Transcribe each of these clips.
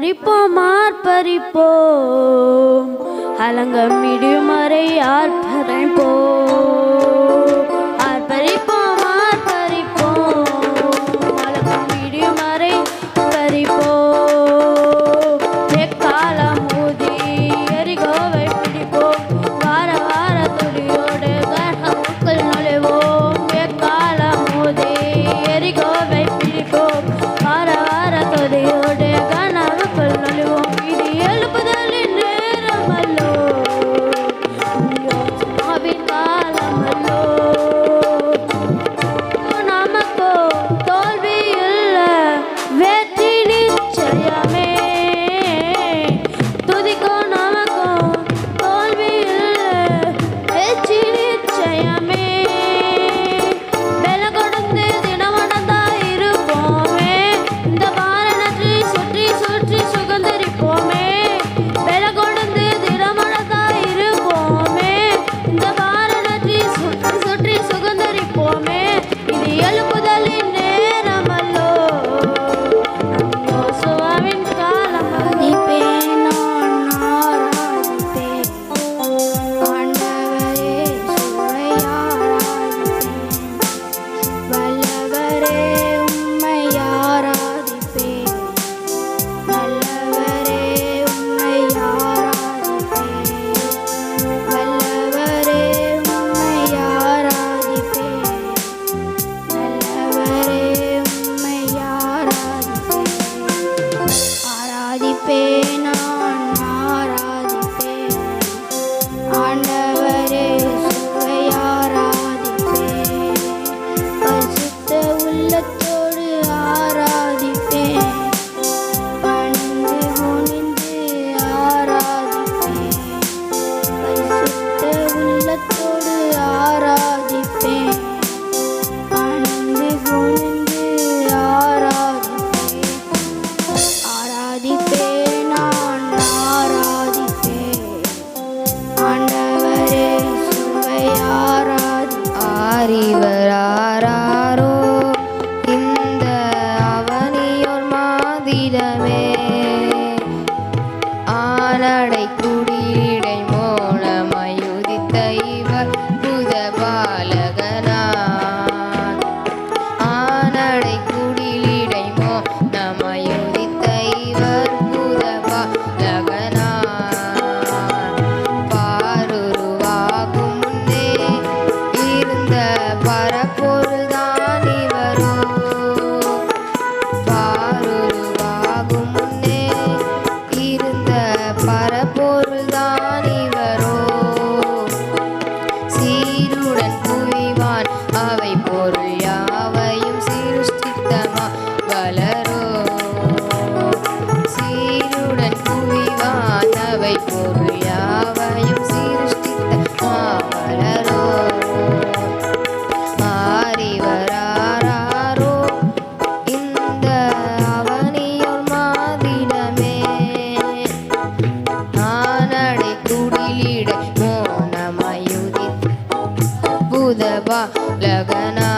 பறிப்போம் ஆர்ப்பரிப்போம். அலங்கமிடுமறை ஆர்ப்பரைப்போம். உதவா லகனா.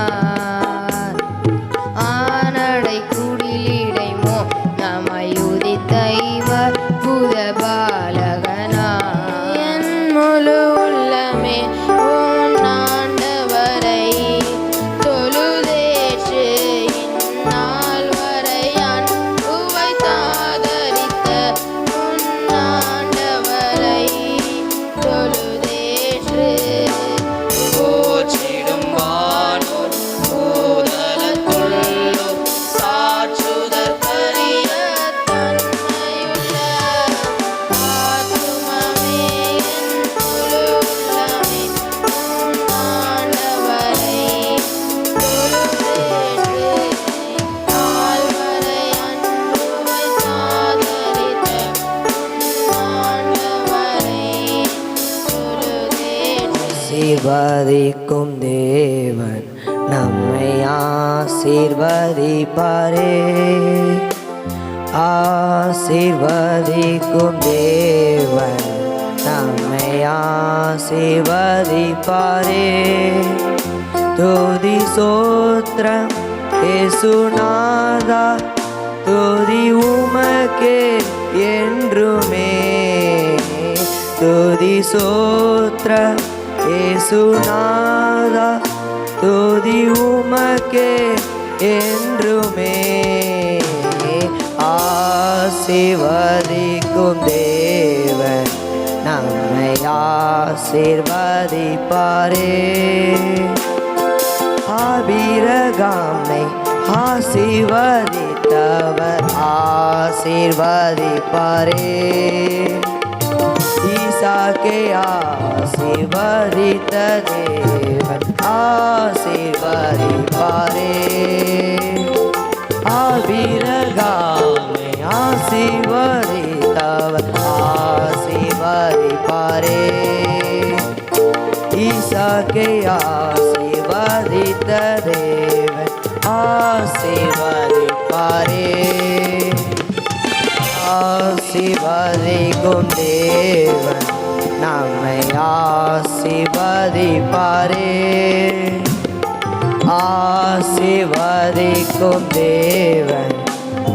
ஆசீர்வதிக்கும் தேவன். நம்மை ஆசீர்வதிப்பாரே. ஆசீர்வதிக்கும் தேவன். நம்மை ஆசீர்வதிப்பாரே. துதி சோத்திரம் கேசுநாதா துதி உமக்கே என்றுமே. துதி சோத்திரம் ஏசுநாதா துதி உமக்கே என்றுமே. ஆசிர்வதிக்கும் தேவன் நம்மை ஆசிர்வதிப்பாரே. ஆபிரகாமை ஆசிர்வதித்தவர் ஆசிர்வதிப்பாரே. ஈசாக்கே ஆசீர்வதித்த தேவன் ஆசீர்வதிப்பாரே ஆபிரகாமை ஆசீர்வதித்தவர் ஆசீர்வதிப்பாரே ஈசாக்கை ஆசீர்வதித்த ஆசீர்வதிக்கும் தேவன் நம்மை ஆசீர்வதிப்பாரே. ஆசீர்வதிக்கும் தேவன்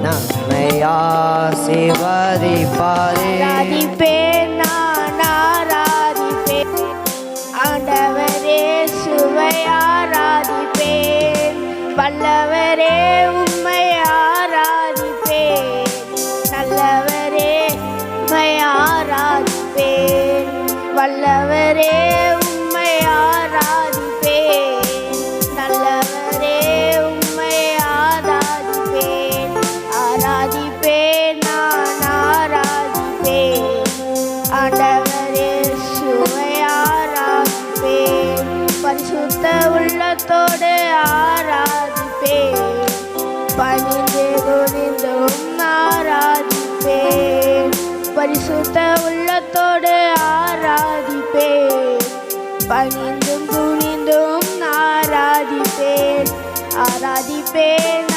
நம்மை ஆசீர்வதிப்பாரே. பேர் துணிந்தும் குனிந்தும் ஆராதிப்பேன். பரிசுத்த உள்ளத்தோடு ஆராதிப்பேன். பணிந்தும் துணிந்தும் ஆராதிப்பேன். ஆராதிப்பேன்.